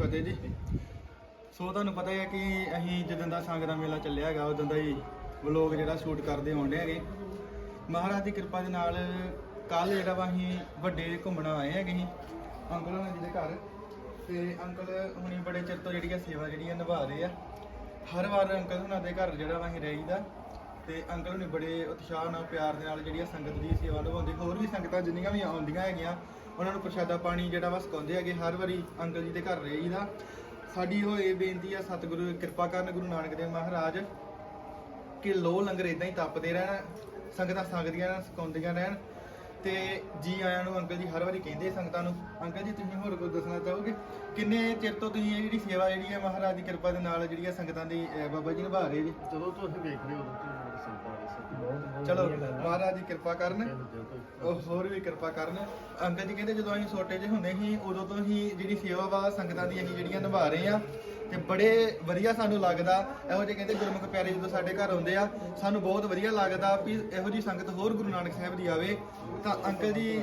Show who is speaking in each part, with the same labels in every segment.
Speaker 1: ਫਤਿਹ ਜੀ। ਸੋ ਤੁਹਾਨੂੰ ਪਤਾ ਹੀ ਹੈ ਕਿ ਅਸੀਂ ਜਦੋਂ ਦਾ ਸੰਗ ਦਾ ਮੇਲਾ ਚੱਲਿਆ ਹੈਗਾ, ਉਦੋਂ ਦਾ ਹੀ ਵਲੋਗ ਜਿਹੜਾ ਸ਼ੂਟ ਕਰਦੇ ਆਉਂਦੇ ਹੈਗੇ। ਮਹਾਰਾਜ ਦੀ ਕਿਰਪਾ ਦੇ ਨਾਲ ਕੱਲ ਜਿਹੜਾ ਵਾ ਅਸੀਂ ਵੱਡੇ ਘੁੰਮਣਾ ਆਏ ਹੈਗੇ ਅਸੀਂ ਅੰਕਲ ਹੋਣਾ ਜੀ ਦੇ ਘਰ। ਤੇ ਅੰਕਲ ਹੁਣੀ ਬੜੇ ਚਿਰ ਤੋਂ ਜਿਹੜੀ ਆ ਸੇਵਾ ਜਿਹੜੀ ਆ ਨਿਭਾ ਰਹੇ ਆ। ਹਰ ਵਾਰ ਅੰਕਲ ਹੁਣਾਂ ਦੇ ਘਰ ਜਿਹੜਾ ਵਾ ਅਸੀਂ ਰਹੀਦਾ। ਤੇ ਅੰਕਲ ਹੁਣੀ ਬੜੇ ਉਤਸ਼ਾਹ ਨਾਲ, ਪਿਆਰ ਦੇ ਨਾਲ ਜਿਹੜੀ ਆ ਸੰਗਤ ਦੀ ਸੇਵਾ ਨਿਭਾਉਂਦੇ। ਹੋਰ ਵੀ ਸੰਗਤਾਂ ਜਿੰਨੀਆਂ ਵੀ ਆਉਂਦੀਆਂ ਹੈਗੀਆਂ ਉਹਨਾਂ ਨੂੰ ਪ੍ਰਸ਼ਾਦਾ ਪਾਣੀ ਜਿਹੜਾ ਵਾ ਸਿਖਾਉਂਦੇ ਹੈਗੇ ਹਰ ਵਾਰੀ ਅੰਕਲ ਜੀ ਦੇ ਘਰ ਰਹੀਦਾ ਸਾਡੀ ਹੋਏ ਬੇਨਤੀ ਆ ਸਤਿਗੁਰੂ ਕਿਰਪਾ ਕਰਨ ਗੁਰੂ ਨਾਨਕ ਦੇਵ ਮਹਾਰਾਜ ਕਿ ਲੋ ਲੰਗਰ ਇਦਾਂ ਹੀ ਤਪਦੇ ਰਹਿਣ ਸੰਗਤਾਂ ਸੰਗਦੀਆਂ ਰਹਿਣ ਸਿਖਾਉਂਦੀਆਂ ਰਹਿਣ। ਤੇ ਜੀ ਆਇਆਂ ਨੂੰ ਅੰਕਲ ਜੀ ਹਰ ਵਾਰੀ ਕਹਿੰਦੇ ਸੰਗਤਾਂ ਨੂੰ ਅੰਕਲ ਜੀ ਤੁਸੀਂ ਹੋਰ ਕੁਝ ਦੱਸਣਾ ਚਾਹੋਗੇ? ਕਿੰਨੇ ਚਿਰ ਤੋਂ ਤੁਸੀਂ ਇਹ ਜਿਹੜੀ ਸੇਵਾ ਜਿਹੜੀ ਹੈ ਮਹਾਰਾਜ ਦੀ ਕਿਰਪਾ ਦੇ ਨਾਲ ਜਿਹੜੀ ਹੈ ਸੰਗਤਾਂ ਦੀ ਬਾਬਾ ਜੀ ਨਿਭਾ ਰਹੇ ਜੀ?
Speaker 2: ਜਦੋਂ ਤੋਂ ਅਸੀਂ ਵੇਖ ਰਹੇ ਦੇ
Speaker 1: ਚਲੋ ਮਹਾਰਾਜ ਦੀ ਕਿਰਪਾ ਕਰਨ। ਉਹ ਹੋਰ ਵੀ ਕਿਰਪਾ ਕਰਨ। ਅੰਕਲ ਜੀ ਕਹਿੰਦੇ ਜਦੋਂ ਅਸੀਂ ਛੋਟੇ ਜਿਹੇ ਹੁੰਦੇ ਸੀ, ਉਦੋਂ ਤੋਂ ਹੀ ਜਿਹੜੀ ਸੇਵਾ ਵਾ, ਸੰਗਤਾਂ ਦੀ ਅਸੀਂ ਜਿਹੜੀਆਂ ਨਿਭਾ ਰਹੇ ਆ ਤੇ ਬੜੇ ਵਧੀਆ ਸਾਨੂੰ ਲੱਗਦਾ। ਇਹੋ ਜਿਹੇ ਕਹਿੰਦੇ ਗੁਰਮੁਖ ਪਿਆਰੇ ਜਦੋਂ ਸਾਡੇ ਘਰ ਆਉਂਦੇ ਆ, ਸਾਨੂੰ ਬਹੁਤ ਵਧੀਆ ਲੱਗਦਾ ਵੀ ਇਹੋ ਜੀ ਸੰਗਤ ਹੋਰ ਗੁਰੂ ਨਾਨਕ ਸਾਹਿਬ ਦੀ ਆਵੇ। ਤਾਂ ਅੰਕਲ ਜੀ,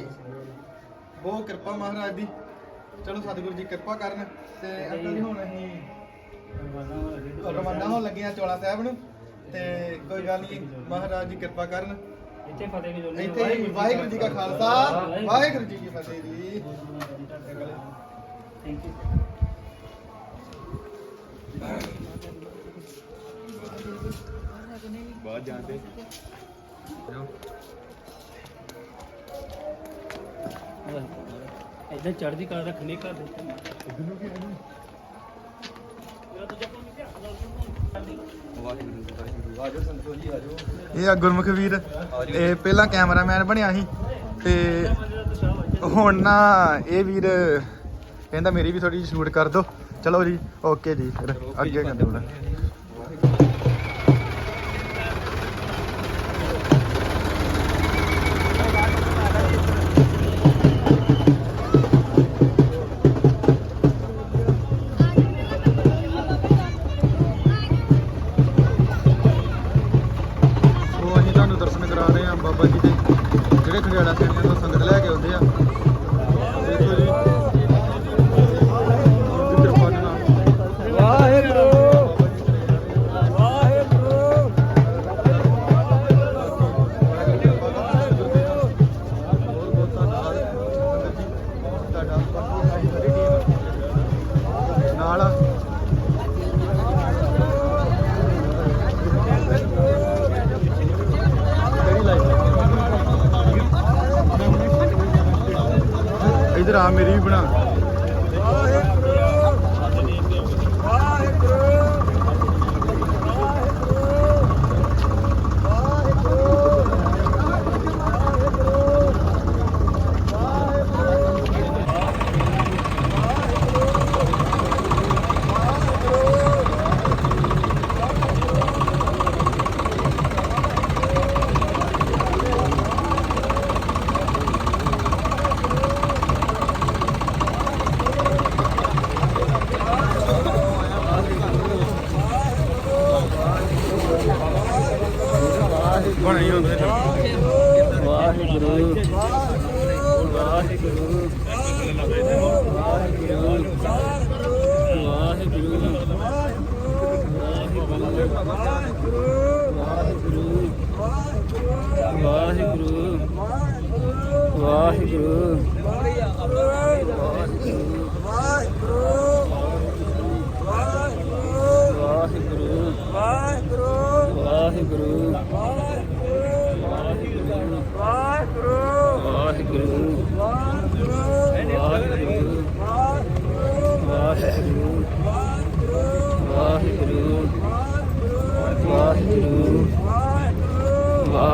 Speaker 1: ਬਹੁਤ ਕਿਰਪਾ ਮਹਾਰਾਜ ਦੀ। ਚਲੋ ਸਤਿਗੁਰੂ ਜੀ ਕਿਰਪਾ ਕਰਨ ਤੇ ਅੰਕਲ ਜੀ ਹੁਣ ਅਸੀਂ ਰਵਾਨਾ ਹੋਣ ਲੱਗੇ ਆ ਚੋਲਾ ਸਾਹਿਬ ਨੂੰ। ਤੇ ਕੋਈ ਗੱਲ ਨਹੀਂ ਮਹਾਰਾਜ ਜੀ ਕਿਰਪਾ ਕਰਨ।
Speaker 3: ਇੱਥੇ ਫਤਿਹ ਵੀ ਜੋਲੀ
Speaker 1: ਇੱਥੇ ਹੀ ਵਾਹਿਗੁਰੂ ਜੀ ਕਾ ਖਾਲਸਾ ਵਾਹਿਗੁਰੂ ਜੀ ਕੀ ਫਤਿਹ ਜੀ।
Speaker 3: ਥੈਂਕ ਯੂ
Speaker 2: ਬਾਅਦ ਜਾਂਦੇ।
Speaker 3: ਇਦਾਂ ਚੜ੍ਹਦੀ ਕਲਾ ਰੱਖਣੀ ਘਰ ਦੇ
Speaker 1: ਇਹ ਆ ਗੁਰਮੁਖ ਵੀਰ। ਇਹ ਪਹਿਲਾਂ ਕੈਮਰਾਮੈਨ ਬਣਿਆ ਸੀ ਤੇ ਹੁਣ ਨਾ ਇਹ ਵੀਰ ਕਹਿੰਦਾ ਮੇਰੀ ਵੀ ਥੋੜੀ ਜਿਹੀ ਸ਼ੂਟ ਕਰ ਦਿਓ ਚਲੋ ਜੀ ਓਕੇ ਜੀ, ਫਿਰ ਅੱਗੇ ਕਰਦੇ ਹਾਂ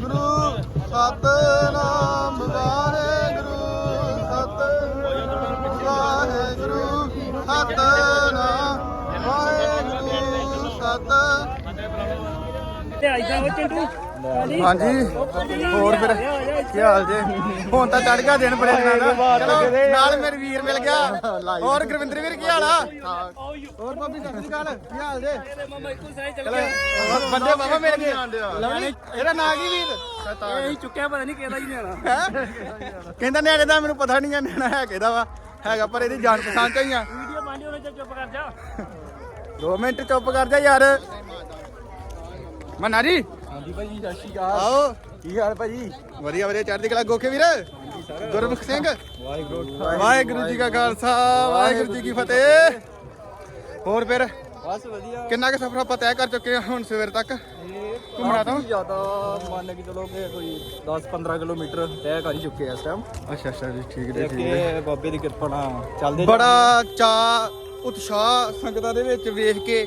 Speaker 1: ਗੁਰੂ ਸਤਨਾਮ ਵਾਹਿਗੁਰੂ ਸਤਨਾਮ ਵਾਹਿਗੁਰੂ ਸਤਨਾਮ ਵਾਹਿਗੁਰੂ ਸਤ।
Speaker 3: ਤੇ ਉਹ
Speaker 1: ਹਾਂਜੀ। ਹੋਰ ਫਿਰ? ਕੀ ਹਾਲ ਜੇ? ਹੁਣ ਤਾਂ ਚੜ ਗਿਆ ਦਿਨ ਬੜੇ ਦਿਨਾਂ ਦਾ। ਚਲੋ ਨਾਲ ਮੇਰੇ ਵੀਰ ਮਿਲ ਗਿਆ। ਹੋਰ ਗੁਰਵਿੰਦਰ ਵੀਰ ਕੀ ਹਾਲ ਆ? ਹੋਰ ਭਾਬੀ ਸਤਿ ਸ਼੍ਰੀ ਅਕਾਲ। ਕੀ ਹਾਲ ਜੇ?
Speaker 3: ਮਮਾ ਇੱਕੋ ਸਾਈ ਚੱਲ
Speaker 1: ਚਲੋ ਬੰਦੇ ਬਾਬਾ ਮਿਲ ਗਏ ਲਵਲੀ ਇਹਦਾ ਨਾਂ ਕੀ ਵੀਰ?
Speaker 3: ਇਹ ਚੁੱਕਿਆ ਪਤਾ ਨਹੀਂ ਕਿਹਦਾ ਹੀ ਨਿਆਣਾ
Speaker 1: ਹੈਂ? ਕਹਿੰਦਾ ਨਿਆਣੇ ਦਾ ਮੈਨੂੰ ਪਤਾ ਨਹੀਂ ਆ ਨਿਆਣਾ ਹੈ ਕਿਹਦਾ ਵਾ। ਹੈਗਾ ਪਰ ਇਹਦੀ ਜਾਣ ਪਛਾਣ ਚ ਹੀ ਆ।
Speaker 3: ਵੀਡੀਓ ਉਹਨੇ ਚੱਲ ਚੁੱਪ ਕਰ ਜਾ।
Speaker 1: 2 ਮਿੰਟ ਚੁੱਪ ਕਰ ਜਾ ਯਾਰ। ਮਨਾ ਜੀ
Speaker 2: ਹਾਂਜੀ ਭਾਜੀ ਸਤਿ ਸ਼੍ਰੀ ਅਕਾਲ।
Speaker 1: ਆਓ।
Speaker 2: ਕੀ ਹਾਲ ਭਾਜੀ?
Speaker 1: ਵਧੀਆ ਵਧੀਆ। ਚੜ੍ਹਦੀ ਕਲਾ ਗੋਖੇ ਵੀਰ? ਗੁਰਮੁਖ ਸਿੰਘ?
Speaker 2: ਵਾਹਿਗੁਰੂ
Speaker 1: ਵਾਹਿਗੁਰੂ ਜੀ ਕਾ ਖਾਲਸਾ ਵਾਹਿਗੁਰੂ ਜੀ ਕੀ ਫਤਿਹ। ਹੋਰ ਫਿਰ?
Speaker 2: ਬਸ ਵਧੀਆ।
Speaker 1: ਕਿੰਨਾ ਕੁ ਸਫ਼ਰ ਆਪਾਂ ਤੈਅ ਕਰ ਚੁੱਕੇ ਹਾਂ ਹੁਣ ਸਵੇਰ ਤੱਕ? ਘੁੰਮਣਾ ਤੋਂ?
Speaker 2: ਜ਼ਿਆਦਾ ਮੰਨ ਕੇ ਚਲੋ ਕਿ ਕੋਈ 10-15 ਕਿਲੋਮੀਟਰ ਤੈਅ ਕਰ ਹੀ ਚੁੱਕੇ ਆ ਇਸ ਟਾਈਮ
Speaker 1: ਅੱਛਾ ਅੱਛਾ ਜੀ ਠੀਕ
Speaker 2: ਤੇ ਅੱਗੇ ਬਾਬੇ ਦੀ ਕਿਰਪਾ ਨਾਲ ਚੱਲਦੇ
Speaker 1: ਬੜਾ ਚਾ ਉਤਸ਼ਾਹ ਸੰਗਤਾਂ ਦੇ ਵਿੱਚ ਵੇਖ ਕੇ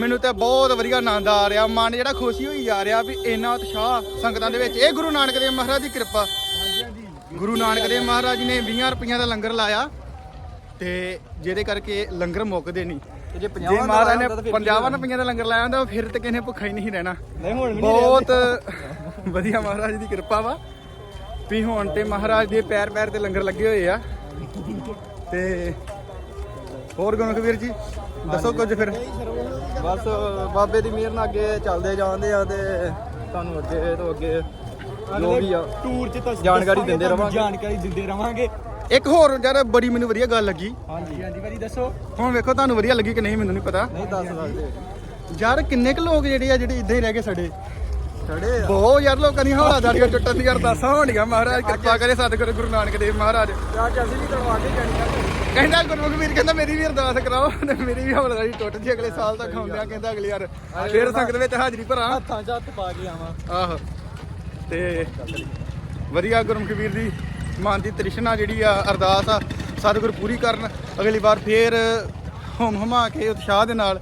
Speaker 1: ਮੈਨੂੰ ਤਾਂ ਬਹੁਤ ਵਧੀਆ ਆਨੰਦ ਆ ਰਿਹਾ ਮਨ ਜਿਹੜਾ ਖੁਸ਼ੀ ਹੋਈ ਜਾ ਰਿਹਾ ਵੀ ਇੰਨਾ ਉਤਸ਼ਾਹ ਸੰਗਤਾਂ ਦੇ ਵਿੱਚ। ਇਹ ਗੁਰੂ ਨਾਨਕ ਦੇਵ ਮਹਾਰਾਜ ਦੀ ਕਿਰਪਾ। ਗੁਰੂ ਨਾਨਕ ਦੇਵ ਮਹਾਰਾਜ ਨੇ 20 ਰੁਪਈਆਂ ਦਾ ਲੰਗਰ ਲਾਇਆ ਤੇ ਜਿਹਦੇ ਕਰਕੇ ਲੰਗਰ ਮੁੱਕਦੇ ਨਹੀਂ।
Speaker 2: ਤੇ ਜੇ
Speaker 1: ਜੇ
Speaker 2: 50
Speaker 1: ਮਹਾਰਾਜ ਨੇ 50 ਰੁਪਈਆਂ ਦਾ ਲੰਗਰ ਲਾਇਆ ਹੁੰਦਾ ਫਿਰ ਤੇ ਕਿਸੇ ਭੁੱਖਾ ਹੀ ਨਹੀਂ ਰਹਿਣਾ। ਬਹੁਤ ਵਧੀਆ ਮਹਾਰਾਜ ਦੀ ਕਿਰਪਾ ਵਾ। ਵੀ ਹੁਣ ਤੇ ਮਹਾਰਾਜ ਦੇ ਪੈਰ ਪੈਰ ਤੇ ਲੰਗਰ ਲੱਗੇ ਹੋਏ ਆ। ਤੇ ਹੋਰ ਗੁਰਮੁਖ ਜੀ? ਦੱਸੋ ਕੁਝ ਫਿਰ।
Speaker 2: ਬਸ ਬਾਬੇ ਦੀ ਮਿਹਰ ਨਾਲ ਅੱਗੇ ਚੱਲਦੇ ਜਾਂਦੇ ਆ ਤੇ ਤੁਹਾਨੂੰ ਅੱਗੇ ਤੋਂ ਅੱਗੇ ਜੋ ਵੀ ਆ
Speaker 4: ਟੂਰ ਚ ਤਾਂ
Speaker 2: ਜਾਣਕਾਰੀ ਦਿੰਦੇ ਰਵਾਂਗੇ।
Speaker 4: ਜਾਣਕਾਰੀ ਦਿੰਦੇ ਰਵਾਂਗੇ।
Speaker 1: ਇੱਕ ਹੋਰ ਯਾਰ ਬੜੀ ਮੈਨੂੰ ਵਧੀਆ ਗੱਲ ਲੱਗੀ।
Speaker 2: ਹਾਂਜੀ
Speaker 4: ਹਾਂਜੀ ਭਾਜੀ ਦੱਸੋ।
Speaker 1: ਹੁਣ ਵੇਖੋ ਤੁਹਾਨੂੰ ਵਧੀਆ ਲੱਗੀ ਕਿ ਨਹੀਂ ਮੈਨੂੰ ਨਹੀਂ ਪਤਾ।
Speaker 2: ਨਹੀਂ ਦੱਸ ਸਕਦੇ
Speaker 1: ਯਾਰ ਕਿੰਨੇ ਕੁ ਲੋਕ ਜਿਹੜੇ ਆ ਜਿਹੜੇ ਇਦਾਂ ਹੀ ਰਹਿ ਗਏ ਸਾਡੇ?
Speaker 2: ਆ?
Speaker 1: ਬਹੁਤ ਯਾਰ ਲੋਕਾਂ ਦੀ ਹੌਲਾਦਾਰੀਆਂ ਟੁੱਟਣ ਦੀਆਂ ਅਰਦਾਸਾਂ ਹੋਣੀਆਂ। ਮਹਾਰਾਜ ਕਿਰਪਾ ਕਰੇ ਸਤਿਗੁਰੂ ਗੁਰੂ ਨਾਨਕ ਦੇਵ ਮਹਾਰਾਜ।
Speaker 2: ਅੱਜ ਅਸੀਂ ਵੀ ਕਰਵਾ ਕੇ ਜਾਣੀ ਆ।
Speaker 1: ਕਹਿੰਦਾ ਗੁਰਮੁਖ ਵੀਰ ਕਹਿੰਦਾ ਮੇਰੀ ਵੀ ਅਰਦਾਸ ਕਰਾਓ ਤੇ ਮੇਰੀ ਵੀ ਹੌਲਦਾਰੀ ਟੁੱਟ ਜੀ ਅਗਲੇ ਸਾਲ ਤੱਕ ਆਉਂਦਿਆਂ ਕਹਿੰਦਾ ਅਗਲੀ ਯਾਰ ਫੇਰ ਸੰਗਤ ਵਿੱਚ ਹਾਜ਼ਰੀ ਭਰਾਂ।
Speaker 2: ਹੱਥਾਂ 'ਚ ਹੱਥ ਪਾ ਕੇ ਆਵਾਂ।
Speaker 1: ਆਹੋ। ਤੇ ਵਧੀਆ ਗੁਰਮੁਖ ਵੀਰ ਦੀ ਮਨ ਦੀ ਤ੍ਰਿਸ਼ਨਾ ਜਿਹੜੀ ਆ ਅਰਦਾਸ ਆ ਸਤਿਗੁਰ ਪੂਰੀ ਕਰਨ ਅਗਲੀ ਵਾਰ ਫੇਰ ਹਮ ਹਮਾ ਕੇ ਉਤਸ਼ਾਹ ਦੇ ਨਾਲ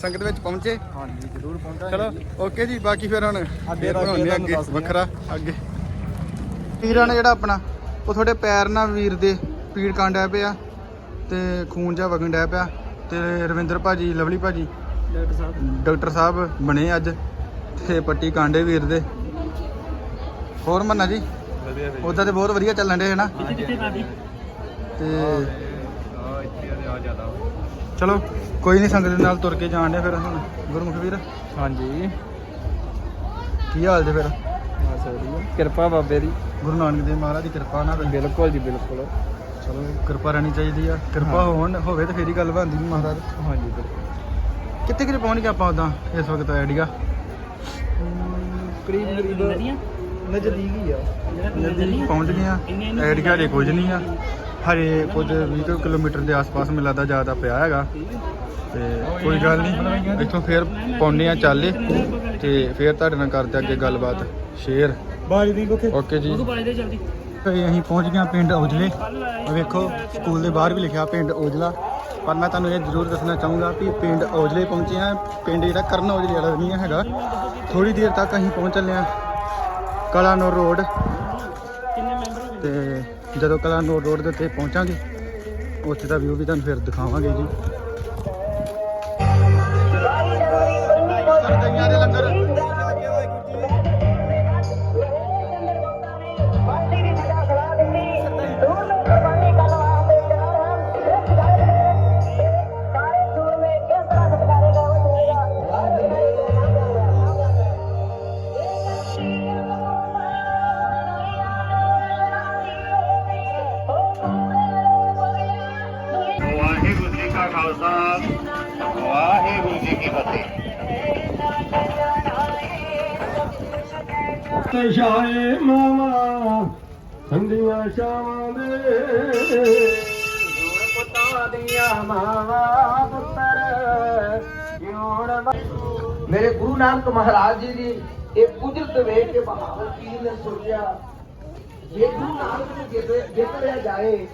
Speaker 1: ਸੰਗਤ ਵਿੱਚ ਪਹੁੰਚੇ।
Speaker 2: ਹਾਂਜੀ ਜ਼ਰੂਰ ਪਹੁੰਚਾਂਗੇ
Speaker 1: ਚਲੋ ਓਕੇ ਜੀ ਬਾਕੀ ਫਿਰ ਹੁਣ ਬਣਾਉਂਦੇ
Speaker 2: ਅੱਗੇ
Speaker 1: ਵੱਖਰਾ ਅੱਗੇ। ਵੀਰਾਂ ਨੇ ਜਿਹੜਾ ਆਪਣਾ ਉਹ ਤੁਹਾਡੇ ਪੈਰ ਨਾਲ ਵੀਰ ਦੇ ਪੀੜ ਕਾਂਡਿਆ ਪਿਆ ਤੇ ਖੂਨ ਜਾ ਵਗਣ ਡਿਆ ਪਿਆ ਤੇ ਰਵਿੰਦਰ ਭਾਜੀ ਲਵਲੀ ਭਾਜੀ
Speaker 3: ਡਾਕਟਰ ਸਾਹਿਬ।
Speaker 1: ਡਾਕਟਰ ਸਾਹਿਬ ਬਣੇ ਅੱਜ ਤੇ ਪੱਟੀ ਕਾਂਡੇ ਵੀਰ ਦੇ। ਹੋਰ ਮੰਨਾ ਜੀ?
Speaker 2: ਵਧੀਆ
Speaker 1: ਉਦਾਂ ਤੇ ਬਹੁਤ ਵਧੀਆ ਚੱਲਣ ਦੇ ਹੈ ਨਾ? ਤੇ
Speaker 2: ਆ ਇੱਥੇ ਆ ਜ਼ਿਆਦਾ
Speaker 1: ਚਲੋ ਕੋਈ ਨਹੀਂ ਸੰਗਤ ਦੇ ਨਾਲ ਤੁਰ ਕੇ ਜਾਣ ਦੇ ਫਿਰ ਹੁਣ ਗੁਰਮੁਖ ਵੀਰ।
Speaker 2: ਹਾਂਜੀ।
Speaker 1: ਕੀ ਹਾਲ ਜੇ ਫਿਰ?
Speaker 2: ਬਸ ਵਧੀਆ। ਕਿਰਪਾ ਬਾਬੇ ਦੀ।
Speaker 1: ਗੁਰੂ ਨਾਨਕ ਦੇਵ ਮਹਾਰਾਜ ਦੀ ਕਿਰਪਾ ਨਾਲ।
Speaker 2: ਬਿਲਕੁਲ ਜੀ ਬਿਲਕੁਲ। ਚਲੋ
Speaker 1: ਕਿਰਪਾ ਰਹਿਣੀ ਚਾਹੀਦੀ ਆ। ਕਿਰਪਾ ਹੋਣ ਹੋਵੇ ਤੇ ਫੇਰ ਹੀ ਗੱਲ ਬਣਦੀ ਨੀ ਮਹਾਰਾਜ।
Speaker 2: ਹਾਂਜੀ ਬਿਲਕੁਲ।
Speaker 1: ਕਿੱਥੇ ਕਿਤੇ ਪਹੁੰਚ ਗਏ ਆਪਾਂ ਉਦਾਂ ਇਸ ਵਕਤ ਆਈਡੀਆ
Speaker 2: ਕਰੀਬ ਕਰੀਬ
Speaker 3: ਨਦੀਆਂ
Speaker 2: ਨਜ਼ਦੀਕ ਹੀ ਆ।
Speaker 1: ਨਦੀ ਪਹੁੰਚ ਗਏ ਆ। ਆਈਡੀਆ ਦੇ ਕੁਝ ਨਹੀਂ ਆ। ਹਰੇ ਕੁਝ 20 ਕੁ ਕਿਲੋਮੀਟਰ ਦੇ ਆਸ-ਪਾਸ ਮੈਨੂੰ ਲੱਗਦਾ ਜ਼ਿਆਦਾ ਪਿਆ ਹੈਗਾ। ਤੇ ਕੋਈ ਗੱਲ ਨਹੀਂ ਇੱਥੋਂ ਫੇਰ ਪਾਉਨੇ ਆ ਚਾਲੇ ਤੇ ਫੇਰ ਤੁਹਾਡੇ ਨਾਲ ਕਰਦੇ ਅੱਗੇ ਗੱਲਬਾਤ ਸ਼ੇਅਰ।
Speaker 2: ਬਾਜ ਦੀ
Speaker 1: ਓਕੇ ਜੀ।
Speaker 3: ਉਹ ਬਾਜ ਦੇ ਜਲਦੀ।
Speaker 1: ਅਸੀਂ ਪਹੁੰਚ ਗਏ ਹਾਂ ਪਿੰਡ ਔਜਲੇ। ਵੇਖੋ, ਸਕੂਲ ਦੇ ਬਾਹਰ ਵੀ ਲਿਖਿਆ ਪਿੰਡ ਔਜਲਾ। ਪਰ ਮੈਂ ਤੁਹਾਨੂੰ ਇਹ ਜ਼ਰੂਰ ਦੱਸਣਾ ਚਾਹੂੰਗਾ ਕਿ ਪਿੰਡ ਔਜਲੇ ਪਹੁੰਚੇ ਹਾਂ। ਪਿੰਡ ਜਿਹੜਾ ਕਰਨ ਔਜਲੇ ਵਾਲਾ ਨਹੀਂ ਹੈਗਾ। ਥੋੜੀ ਦੇਰ ਤੱਕ ਅਸੀਂ ਪਹੁੰਚ ਚੱਲੇ ਹਾਂ ਕਲਾਨੌਰ ਰੋਡ।
Speaker 3: ਕਿੰਨੇ ਮੈਂਬਰ ਹੋ ਗਏ
Speaker 1: ਤੇ ਜਦੋਂ ਕਲਾਨੌਰ ਰੋਡ ਦੇ ਉੱਤੇ ਪਹੁੰਚਾਂਗੇ, ਉੱਥੇ ਦਾ ਵਿਊ ਵੀ ਤੁਹਾਨੂੰ ਫਿਰ ਦਿਖਾਵਾਂਗੇ ਜੀ।
Speaker 4: ਵਾਹਿਗੁਰੂ ਜੀ ਕਾ ਖਾਲਸਾ ਵਾਹਿਗੁਰੂ ਜੀ ਕੀ ਫਤਿਹ।
Speaker 5: ਤੇ ਸ਼ਾਏ ਮਾਵਾ ਸੰਧੀਆਂ ਸ਼ਾਵਾਂ ਦੇ।
Speaker 4: ਪੁੱਤਾਂ ਦੀਆਂ ਮਾਵਾਂ ਪੁੱਤਰ ਜਿਉਣ ਮੇਰੇ ਗੁਰੂ ਨਾਨਕ ਮਹਾਰਾਜ ਜੀ ਦੀ ਇਹ ਕੁਦਰਤ ਵੇਖ ਕੇ ਬਹਾਦਰ ਪੀਰ ਨੇ ਸੋਚਿਆ ਜੇ ਗੁਰੂ ਨਾਨਕ ਨੂੰ ਜਿੱਤ ਜਿੱਤ ਲਿਆ ਜਾਏ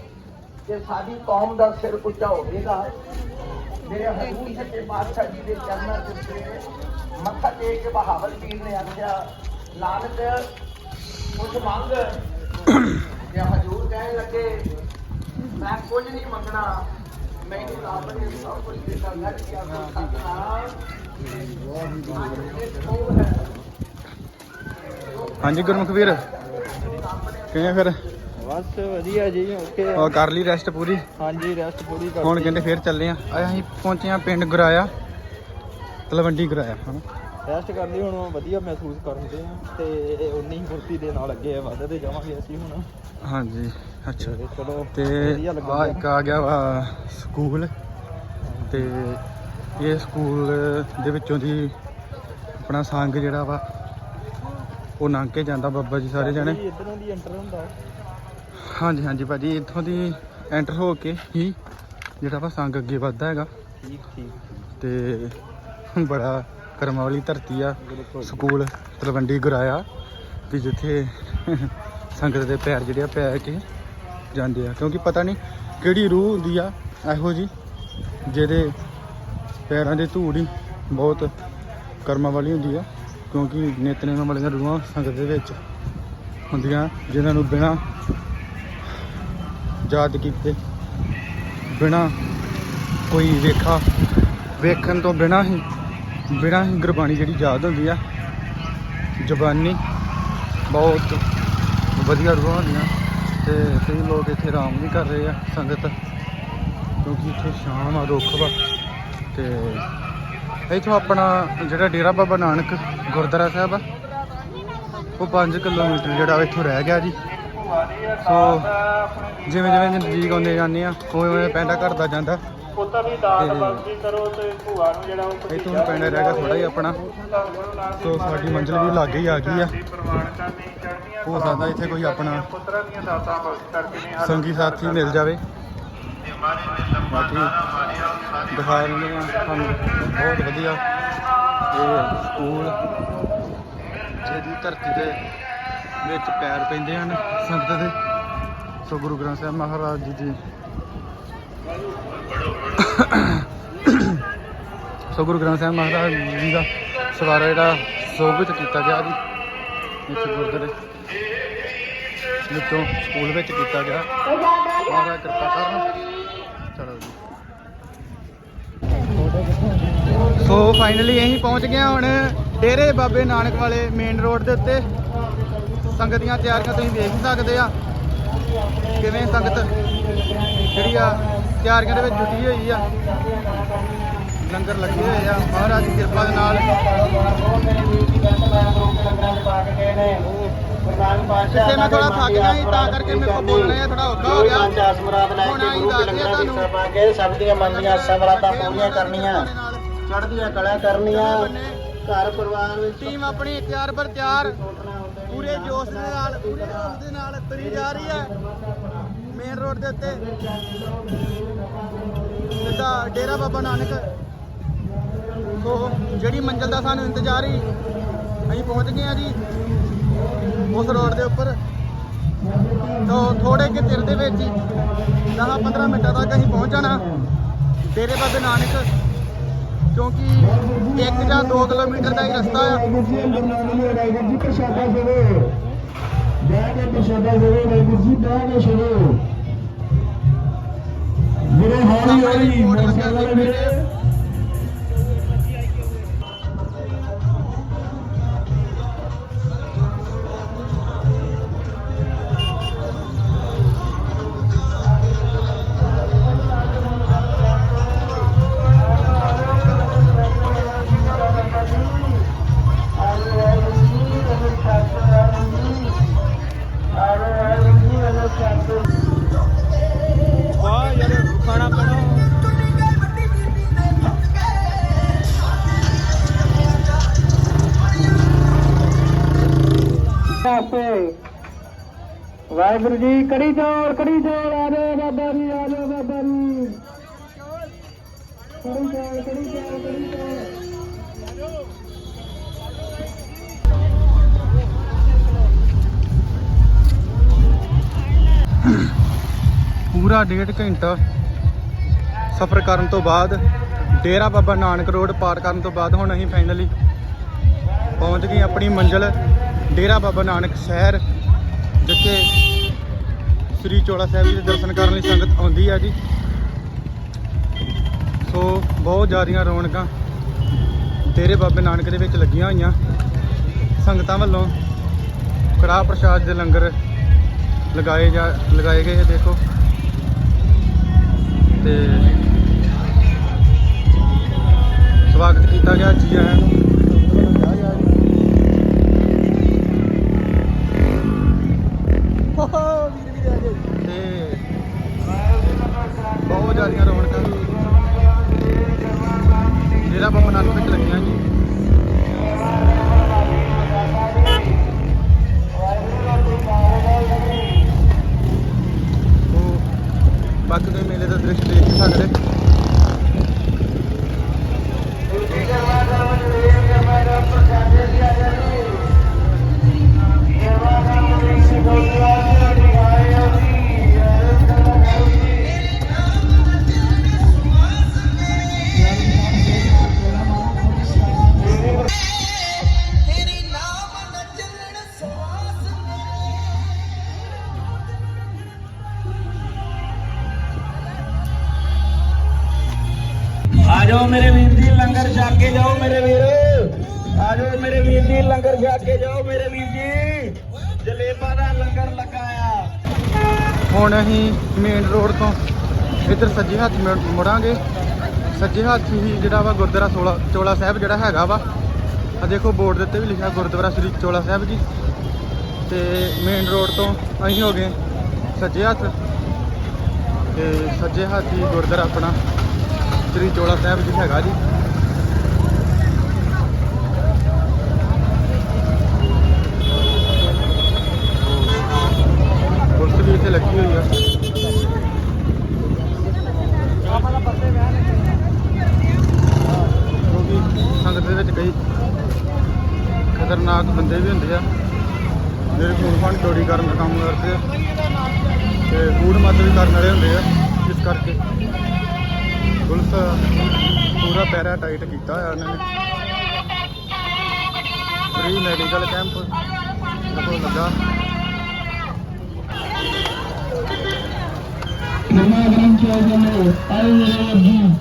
Speaker 4: ਤੇ ਸਾਡੀ ਕੌਮ ਦਾ ਸਿਰ ਉੱਚਾ ਹੋਵੇਗਾ ਮੇਰੇ ਹਜ਼ੂਰ ਸੱਚੇ ਪਾਤਸ਼ਾਹ ਜੀ ਦੇ ਚਰਨਾਂ ਦੇ ਉੱਤੇ ਮੱਥਾ ਟੇਕ ਕੇ ਬਹਾਦਰ ਪੀਰ ਨੇ ਆਖਿਆ ਨਾਨਕ ਕੁਝ ਮੰਗ। ਤੇ ਹਜ਼ੂਰ ਕਹਿਣ ਲੱਗੇ ਮੈਂ ਕੁਝ ਨਹੀਂ ਮੰਗਣਾ ਮੈਨੂੰ ਰੱਬ ਨੇ ਸਭ ਕੁਝ ਦਿੱਤਾ ਗਿਆ ਸਤਨਾਮ
Speaker 1: ਹਾਂਜੀ ਗੁਰਮੁਖ ਵੀਰ ਕਿਵੇਂ ਫਿਰ?
Speaker 2: ਬਸ ਵਧੀਆ ਜੀ ਓਕੇ।
Speaker 1: ਕਰ ਲਈ ਰੈਸਟ ਪੂਰੀ?
Speaker 2: ਹਾਂਜੀ ਰੈਸਟ ਪੂਰੀ ਕਰ
Speaker 1: ਹੁਣ ਕਹਿੰਦੇ ਫੇਰ ਚੱਲੇ ਆ। ਅਸੀਂ ਪਹੁੰਚੇ ਆ ਪਿੰਡ ਗੁਰਾਇਆ ਤਲਵੰਡੀ ਗੁਰਾਇਆ ਹਨਾ?
Speaker 2: ਰੈਸਟ ਕਰ ਲਈ ਹੁਣ ਵਧੀਆ ਮਹਿਸੂਸ ਕਰਦੇ ਆ ਤੇ ਉਨੀ ਹੀ ਫੁਰਤੀ ਦੇ ਨਾਲ ਅੱਗੇ ਵਧਦੇ ਜਾਵਾਂਗੇ ਅਸੀਂ ਹੁਣ।
Speaker 1: ਹਾਂਜੀ ਅੱਛਾ।
Speaker 2: ਤੇ ਚਲੋ
Speaker 1: ਤੇ ਆ ਇੱਕ ਆ ਗਿਆ ਵਾ ਸਕੂਲ। ਤੇ ਇਹ ਸਕੂਲ ਦੇ ਵਿੱਚੋਂ ਦੀ ਆਪਣਾ ਸੰਗ ਜਿਹੜਾ ਵਾ ਉਹ ਲੰਘ ਕੇ ਜਾਂਦਾ ਬਾਬਾ ਜੀ ਸਾਰੇ ਜਣੇ।
Speaker 2: ਇਧਰੋਂ ਦੀ ਐਂਟਰ ਹੁੰਦਾ।
Speaker 1: ਹਾਂਜੀ ਹਾਂਜੀ ਭਾਜੀ ਇੱਥੋਂ ਦੀ ਐਂਟਰ ਹੋ ਕੇ ਹੀ ਜਿਹੜਾ ਵਾ ਸੰਗ ਅੱਗੇ ਵੱਧਦਾ ਹੈਗਾ।
Speaker 2: ਠੀਕ ਠੀਕ
Speaker 1: ਤੇ ਬੜਾ ਕਰਮਾਂ ਵਾਲੀ ਧਰਤੀ ਆ ਸਕੂਲ ਤਲਵੰਡੀ ਗੁਰਾਇਆ ਵੀ ਜਿੱਥੇ ਸੰਗਤ ਦੇ ਪੈਰ ਜਿਹੜੇ ਆ ਪੈ ਕੇ ਜਾਂਦੇ ਆ। ਕਿਉਂਕਿ ਪਤਾ ਨਹੀਂ ਕਿਹੜੀ ਰੂਹ ਹੁੰਦੀ ਆ ਇਹੋ ਜੀ ਜਿਹਦੇ ਪੈਰਾਂ ਦੀ ਧੂੜ ਹੀ ਬਹੁਤ ਕਰਮਾਂ ਵਾਲੀ ਹੁੰਦੀ ਆ। ਕਿਉਂਕਿ ਨਿਤਨੇਮ ਵਾਲੀਆਂ ਰੂਹਾਂ ਸੰਗਤ ਦੇ ਵਿੱਚ ਹੁੰਦੀਆਂ ਜਿਨ੍ਹਾਂ ਨੂੰ ਬਿਨਾਂ ਯਾਦ ਕੀਤੇ। ਬਿਨਾਂ ਕੋਈ ਵੇਖਾ, ਵੇਖਣ ਤੋਂ ਬਿਨਾਂ ਹੀ ਬਿਨਾਂ ਹੀ ਗੁਰਬਾਣੀ ਜਿਹੜੀ ਯਾਦ ਹੁੰਦੀ ਆ, ਜ਼ਬਾਨੀ ਬਹੁਤ ਵਧੀਆ ਰੂਹਾਂ ਹੁੰਦੀਆਂ। ਤੇ ਕਈ ਲੋਕ ਇੱਥੇ ਆਰਾਮ ਨਹੀਂ ਕਰ ਰਹੇ ਆ ਸੰਗਤ, ਕਿਉਂਕਿ ਇੱਥੇ ਸ਼ਾਮ ਆ, ਰੁੱਖ ਵਾ। ਤੇ ਇੱਥੋਂ ਆਪਣਾ ਜਿਹੜਾ ਡੇਰਾ ਬਾਬਾ ਨਾਨਕ ਗੁਰਦੁਆਰਾ ਸਾਹਿਬ ਆ, ਉਹ 5 ਕਿਲੋਮੀਟਰ ਜਿਹੜਾ ਇੱਥੋਂ ਰਹਿ ਗਿਆ ਜੀ। ਸੋ ਜਿਵੇਂ ਜਿਵੇਂ ਨਜ਼ਦੀਕ ਆਉਂਦੇ ਜਾਂਦੇ ਆ ਉਵੇਂ ਉਵੇਂ ਪੈਂਡਾ ਘਟਦਾ ਜਾਂਦਾ।
Speaker 5: ਪੁੱਤ ਵੀ
Speaker 1: ਦਾਤ
Speaker 5: ਬਖਸ਼ੀ ਕਰੋ ਤੇ ਭੂਆ ਨੂੰ ਜਿਹੜਾ ਉਹ
Speaker 1: ਇੱਥੋਂ ਹੁਣ ਪਿੰਡ ਰਹਿ ਗਿਆ ਥੋੜਾ ਜਿਹਾ ਆਪਣਾ। ਸੋ ਸਾਡੀ ਮੰਜ਼ਿਲ ਵੀ ਲਾਗੇ ਹੀ ਆ ਗਈ ਆ। ਹੋ ਸਕਦਾ ਇੱਥੇ ਕੋਈ ਆਪਣਾ ਸੰਗੀ ਸਾਥੀ ਮਿਲ ਜਾਵੇ। ਬਾਕੀ ਦਿਖਾ ਰਹੇ ਹਾਂ ਸਾਨੂੰ ਬਹੁਤ ਵਧੀਆ। ਇਹ ਸਕੂਲ ਜਿਹਦੀ ਧਰਤੀ ਦੇ ਵਿੱਚ ਪੈਰ ਪੈਂਦੇ ਹਨ। ਸੰਗਤ ਦੇ ਸੋ ਗੁਰੂ ਗ੍ਰੰਥ ਸਾਹਿਬ ਮਹਾਰਾਜ ਜੀ ਦੀ ਸੋ ਗੁਰੂ ਗ੍ਰੰਥ ਸਾਹਿਬ ਮਹਾਰਾਜ ਜੀ ਦਾ ਸਵਾਰਾ ਜਿਹੜਾ ਸੋਭਿਤ ਕੀਤਾ ਗਿਆ ਜੀ। ਇੱਥੇ ਗੁਰਦੁਆਰੇ ਵਿੱਚੋਂ ਸਕੂਲ ਵਿੱਚ ਕੀਤਾ ਗਿਆ। ਮਹਾਰਾਜ ਕਿਰਪਾ ਕਰਨ। ਚਲੋ ਜੀ। ਸੋ ਫਾਈਨਲੀ ਅਸੀਂ ਪਹੁੰਚ ਗਏ ਹੁਣ ਡੇਰੇ ਬਾਬੇ ਨਾਨਕ ਵਾਲੇ ਮੇਨ ਰੋਡ ਦੇ ਉੱਤੇ। ਸੰਗਤ ਦੀਆਂ ਤਿਆਰੀਆਂ ਤੁਸੀਂ ਵੇਖ ਹੀ ਸਕਦੇ ਆ। ਕਿਵੇਂ ਸੰਗਤ ਜਿਹੜੀ ਆ ਤਿਆਰੀਆਂ ਦੇ ਵਿੱਚ ਜੁਟੀ ਹੋਈ ਆ। ਲੰਗਰ ਲੱਗੇ ਹੋਏ ਆ। ਮਹਾਰਾਜ ਦੀ ਕਿਰਪਾ ਦੇ ਨਾਲ। ਪਿੱਛੇ ਮੈਂ ਥੋੜਾ ਥੱਕ ਗਿਆ ਸੀ ਤਾਂ ਕਰਕੇ ਮੇਰੇ ਕੋਲ ਬੋਲਣਾ ਜਿਹਾ ਥੋੜਾ ਔਖਾ ਹੋ ਗਿਆ।
Speaker 2: ਸਮਰਾਤ ਲੈ
Speaker 1: ਹੁਣ
Speaker 2: ਕੇ ਗੁਰੂ
Speaker 1: ਦੱਸ ਦਿਆ
Speaker 2: ਲੰਗਰਾਂ ਦੀ। ਸਭਾ ਕੇ ਸਭ ਦੀਆਂ ਮੰਗੀਆਂ ਸਮਰਾਤਾਂ ਪੂਰੀਆਂ ਕਰਨੀਆਂ। ਚੜ੍ਹਦੀਆਂ ਕਲਾ ਕਰਨੀਆਂ। ਘਰ ਪਰਿਵਾਰ ਵਿੱਚ
Speaker 1: ਟੀਮ ਆਪਣੀ ਤਿਆਰ ਪਰ ਤਿਆਰ। ਪੂਰੇ ਜੋਸ਼ ਦੇ ਨਾਲ, ਪੂਰੇ ਜੋਸ਼ ਦੇ ਨਾਲ ਤੁਰੀ ਜਾ ਰਹੀ ਹੈ। ਮੇਨ ਰੋਡ ਦੇ ਉੱਤੇ। ਸਿੱਧਾ ਡੇਰਾ ਬਾਬਾ ਨਾਨਕ। ਸੋ ਜਿਹੜੀ ਮੰਜ਼ਿਲ ਦਾ ਸਾਨੂੰ ਇੰਤਜ਼ਾਰ ਹੀ ਅਸੀਂ ਪਹੁੰਚ ਗਏ ਆ ਜੀ ਉਸ ਰੋਡ ਦੇ ਉੱਪਰ। ਤੋਂ ਥੋੜੇ ਕਿ ਚਿਰ ਦੇ ਵਿੱਚ ਹੀ 10-15 ਮਿੰਟਾਂ ਤੱਕ ਅਸੀਂ ਪਹੁੰਚ ਜਾਣਾ। ਡੇਰੇ ਬਾਬੇ ਨਾਨਕ ਕਿਉਂਕਿ 1 ਜਾਂ 2 ਕਿਲੋਮੀਟਰ ਦਾ ਹੀ ਰਸਤਾ ਆ।
Speaker 6: ਵਾਹਿਗੁਰੂ ਜੀ ਪ੍ਰਸ਼ਾਦਾ ਦੇਵੋ ਬਹਿ ਕੇ ਪ੍ਰਸ਼ਾਦਾ ਦੇਵੋ ਵਾਹਿਗੁਰੂ ਜੀ ਬਹਿ ਕੇ ਛਕੋ ਮੇਰੇ ਹੌਲੀ ਹੌਲੀ ਮੋਟਰਸਾਈਕਲ ਮੇਰੇ।
Speaker 7: ਵਾਹਿਗੁਰੂ ਜੀ ਕੜੀ ਚੌਲ ਕੜੀ ਚੌਲ, ਆ ਜਾਓ ਬਾਬਾ ਜੀ, ਆ ਜਾਓ ਬਾਬਾ ਜੀ। ਕੜੀ ਚੌਲ ਕੜੀ ਚੌਲ ਕੜੀ ਚੌਲ।
Speaker 1: ਪੂਰਾ ਡੇਢ ਘੰਟਾ ਸਫ਼ਰ ਕਰਨ ਤੋਂ ਬਾਅਦ ਡੇਰਾ ਬਾਬਾ ਨਾਨਕ ਰੋਡ ਪਾਰ ਕਰਨ ਤੋਂ ਬਾਅਦ ਹੁਣ ਅਸੀਂ ਫਾਈਨਲੀ ਪਹੁੰਚ ਗਏ ਆਪਣੀ ਮੰਜ਼ਿਲ, ਡੇਰਾ ਬਾਬਾ ਨਾਨਕ ਸ਼ਹਿਰ, ਜਿੱਥੇ ਸ੍ਰੀ ਚੋਲਾ ਸਾਹਿਬ ਜੀ ਦੇ ਦਰਸ਼ਨ ਕਰਨ ਲਈ ਸੰਗਤ ਆਉਂਦੀ ਹੈ ਜੀ। ਸੋ ਬਹੁਤ ਜ਼ਿਆਦੀਆਂ ਰੌਣਕਾਂ ਡੇਰੇ ਬਾਬੇ ਨਾਨਕ ਦੇ ਵਿੱਚ ਲੱਗੀਆਂ ਹੋਈਆਂ। ਸੰਗਤਾਂ ਵੱਲੋਂ ਕੜਾਹ ਪ੍ਰਸ਼ਾਦ ਦੇ ਲੰਗਰ ਲਗਾਏ ਜਾ ਲਗਾਏ ਗਏ ਦੇਖੋ। ਤੇ ਸਵਾਗਤ ਕੀਤਾ ਗਿਆ ਜੀ ਆਇਆਂ ਨੂੰ। ਬਹੁਤ ਜ਼ਿਆਦੀਆਂ ਰੌਣਕਾਂ
Speaker 2: ਜਾਓ ਮੇਰੇ ਵੀਰ ਜੀ ਲੰਗਰ ਛਕ ਕੇ ਜਾਓ ਮੇਰੇ ਵੀਰ। ਆ ਜਾਓ ਮੇਰੇ ਵੀਰ ਜੀ ਲੰਗਰ ਛਕ ਕੇ ਜਾਓ ਮੇਰੇ ਵੀਰ ਜੀ। ਜਲੇਬਾਂ ਦਾ ਲੰਗਰ ਲਗਾਇਆ
Speaker 1: ਹੁਣ ਅਸੀਂ ਮੇਨ ਰੋਡ ਤੋਂ ਇੱਧਰ ਸੱਜੇ ਹੱਥ ਮੁੜਾਂਗੇ। ਸੱਜੇ ਹੱਥ ਹੀ ਜਿਹੜਾ ਵਾ ਗੁਰਦੁਆਰਾ ਸੋਲਾ ਚੋਲਾ ਸਾਹਿਬ ਜਿਹੜਾ ਹੈਗਾ ਵਾ। ਆ ਦੇਖੋ ਬੋਰਡ ਦੇ ਉੱਤੇ ਵੀ ਲਿਖਿਆ ਗੁਰਦੁਆਰਾ ਸ੍ਰੀ ਚੋਲਾ ਸਾਹਿਬ ਜੀ। ਤੇ ਮੇਨ ਰੋਡ ਤੋਂ ਅਸੀਂ ਹੋ ਗਏ ਸੱਜੇ ਹੱਥ। ਤੇ ਸੱਜੇ ਹੱਥ ਹੀ ਗੁਰਦੁਆਰਾ ਆਪਣਾ ਸ੍ਰੀ ਚੋਲਾ ਸਾਹਿਬ ਜੀ ਹੈਗਾ ਜੀ। ਪੁਲਿਸ ਵੀ ਇੱਥੇ ਲੱਗੀ ਹੋਈ ਆ। ਸੰਗਤ ਦੇ ਵਿੱਚ ਕਈ ਖਤਰਨਾਕ ਬੰਦੇ ਵੀ ਹੁੰਦੇ ਆ। ਜਿਹੜੇ ਖੂਨ ਫਾਨ ਚੋਰੀ ਕਰਨ ਦਾ ਕੰਮ ਕਰਦੇ ਆ। ਤੇ ਫੂਡ ਮੱਤ ਵੀ ਕਰਨ ਵਾਲੇ ਹੁੰਦੇ ਆ, ਇਸ ਕਰਕੇ। ਪੁਲਿਸ ਪੂਰਾ ਪੈਰਾ ਟਾਈਟ ਕੀਤਾ ਹੋਇਆ ਉਹਨਾਂ ਨੇ। ਫ੍ਰੀ ਮੈਡੀਕਲ ਕੈਂਪ ਲੱਗੋ। ਲੱਗਾ
Speaker 6: ਨਮਾ ਗ੍ਰੰਥ ਸਾਹਿਬ ਆਏ ਮੇਰੇ